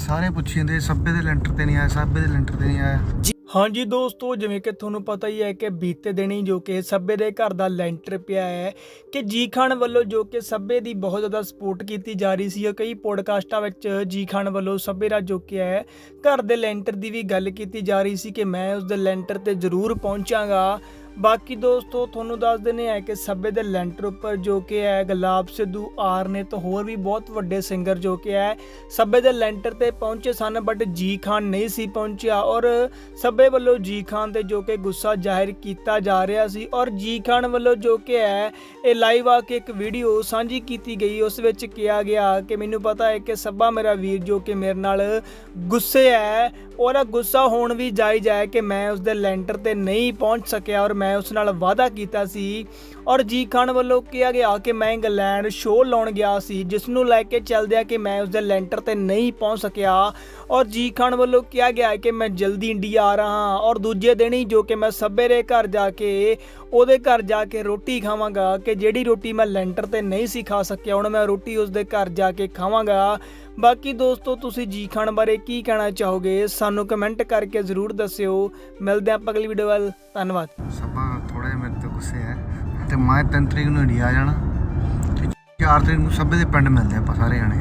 ਸਾਰੇ ਪੁੱਛੀ ਜਾਂਦੇ ਸੱਬੇ ਦੇ ਲੈਂਟਰ ਤੇ ਨਹੀਂ ਆਇਆ, ਸੱਬੇ ਦੇ ਲੈਂਟਰ ਤੇ ਨਹੀਂ ਆਇਆ। ਹਾਂਜੀ ਦੋਸਤੋ, ਜਿਵੇਂ ਕਿ ਤੁਹਾਨੂੰ ਪਤਾ ਹੀ ਹੈ ਕਿ ਬੀਤੇ ਦਿਨੀ ਜੋ ਕਿ ਸੱਬੇ ਦੇ ਘਰ ਦਾ ਲੈਂਟਰ ਪਿਆ ਹੈ ਕਿ ਜੀ ਖਾਨ ਵੱਲੋਂ ਜੋ ਕਿ ਸੱਬੇ ਦੀ ਬਹੁਤ ਜ਼ਿਆਦਾ ਸਪੋਰਟ ਕੀਤੀ ਜਾ ਰਹੀ ਸੀ ਕਈ ਪੋਡਕਾਸਟਾਂ ਵਿੱਚ ਜੀ ਖਾਨ ਵੱਲੋਂ ਸੱਬੇ ਦਾ ਜੋ ਕਿ ਹੈ, ਘਰ ਦੇ ਲੈਂਟਰ ਦੀ ਵੀ ਗੱਲ ਕੀਤੀ ਜਾ ਰਹੀ ਸੀ ਕਿ ਮੈਂ ਉਸ ਦੇ ਲੈਂਟਰ ਤੇ ਜ਼ਰੂਰ ਪਹੁੰਚਾਂਗਾ। ਬਾਕੀ ਦੋਸਤੋ, ਤੁਹਾਨੂੰ ਦੱਸ ਦਿੰਦੇ ਆ ਕਿ ਸੱਬੇ ਦੇ ਲੈਂਟਰ ਉੱਪਰ ਜੋ ਕਿ ਹੈ, ਗੁਲਾਬ ਸਿੱਧੂ ਆਰ ਨੇ ਤੇ ਹੋਰ ਵੀ ਬਹੁਤ ਵੱਡੇ ਸਿੰਗਰ ਜੋ ਕਿ ਹੈ, ਸੱਬੇ ਦੇ ਲੈਂਟਰ ਤੇ ਪਹੁੰਚੇ ਸਨ ਬਟ ਜੀ ਖਾਨ ਨਹੀਂ ਸੀ ਪਹੁੰਚਿਆ ਔਰ ਸੱਬੇ ਵੱਲੋਂ ਜੀ ਖਾਨ ਤੇ ਜੋ ਕਿ ਗੁੱਸਾ ਜ਼ਾਹਿਰ ਕੀਤਾ ਜਾ ਰਿਹਾ ਸੀ ਔਰ ਜੀ ਖਾਨ ਵੱਲੋਂ ਜੋ ਕਿ ਹੈ, ਇਹ ਲਾਈਵ ਆ ਕੇ ਇੱਕ ਵੀਡੀਓ ਸਾਂਝੀ ਕੀਤੀ ਗਈ। ਉਸ ਵਿੱਚ ਕਿਹਾ ਗਿਆ ਕਿ ਮੈਨੂੰ ਪਤਾ ਹੈ ਕਿ ਸੱਬਾ ਮੇਰਾ ਵੀਰ ਜੋ ਕਿ ਮੇਰੇ ਨਾਲ ਗੁੱਸੇ ਹੈ ਉਹਦਾ ਗੁੱਸਾ ਹੋਣ ਵੀ ਜਾਇਜ਼ ਹੈ ਕਿ ਮੈਂ ਉਸ ਦੇ ਲੈਂਟਰ ਤੇ ਨਹੀਂ ਪਹੁੰਚ ਸਕਿਆ ਔਰ ਮੈਂ ਉਸ ਨਾਲ ਵਾਅਦਾ ਕੀਤਾ ਸੀ। ਔਰ ਜੀ ਖਾਨ ਵੱਲੋਂ ਕਿਹਾ ਗਿਆ ਕਿ ਮੈਂ ਇੰਗਲੈਂਡ ਸ਼ੋਅ ਲਾਉਣ ਗਿਆ ਸੀ, ਜਿਸ ਨੂੰ ਲੈ ਕੇ ਚੱਲਦਿਆਂ ਕਿ ਮੈਂ ਉਸ ਦੇ ਲੈਂਟਰ ਤੇ ਨਹੀਂ ਪਹੁੰਚ ਸਕਿਆ। ਔਰ ਜੀ ਖਾਨ ਵੱਲੋਂ ਕਿਹਾ ਗਿਆ ਕਿ ਮੈਂ ਜਲਦੀ ਇੰਡੀਆ ਆ ਰਹਾ ਹਾਂ ਔਰ ਦੂਜੇ ਦਿਨ ਹੀ ਜੋ ਕਿ ਮੈਂ ਸੱਬੇ ਦੇ ਘਰ ਜਾ ਕੇ, ਉਹਦੇ ਘਰ ਜਾ ਕੇ ਰੋਟੀ ਖਾਵਾਂਗਾ ਕਿ ਜਿਹੜੀ ਰੋਟੀ ਮੈਂ ਲੈਂਟਰ ਤੇ ਨਹੀਂ ਸੀ ਖਾ ਸਕਿਆ, ਹੁਣ ਮੈਂ ਰੋਟੀ ਉਸ ਦੇ ਘਰ ਜਾ ਕੇ ਖਾਵਾਂਗਾ। ਬਾਕੀ ਦੋਸਤੋ, ਤੁਸੀਂ ਜੀ ਖਾਨ ਬਾਰੇ ਕੀ ਕਹਿਣਾ ਚਾਹੋਗੇ? ਸਾਨੂੰ ਕਮੈਂਟ ਕਰਕੇ ਜ਼ਰੂਰ ਦੱਸਿਓ। ਮਿਲਦੇ ਹਾਂ ਆਪਾਂ ਅਗਲੀ ਵੀਡੀਓ ਵੱਲ। ਧੰਨਵਾਦ। ਸਭਾ ਥੋੜਾ ਜਿਹਾ ਮੇਰੇ ਤੋਂ ਗੁੱਸੇ ਹੈ। ਤੇ ਮੈਂ 3 ਤਰੀਕ ਨੂੰ ਇੰਡੀਆ ਜਾਣਾ। ਤੇ 4 ਤਰੀਕ ਨੂੰ ਸੱਬੇ ਦੇ ਪਿੰਡ ਮਿਲਦੇ ਆਪਾਂ ਸਾਰੇ ਜਾਣੇ।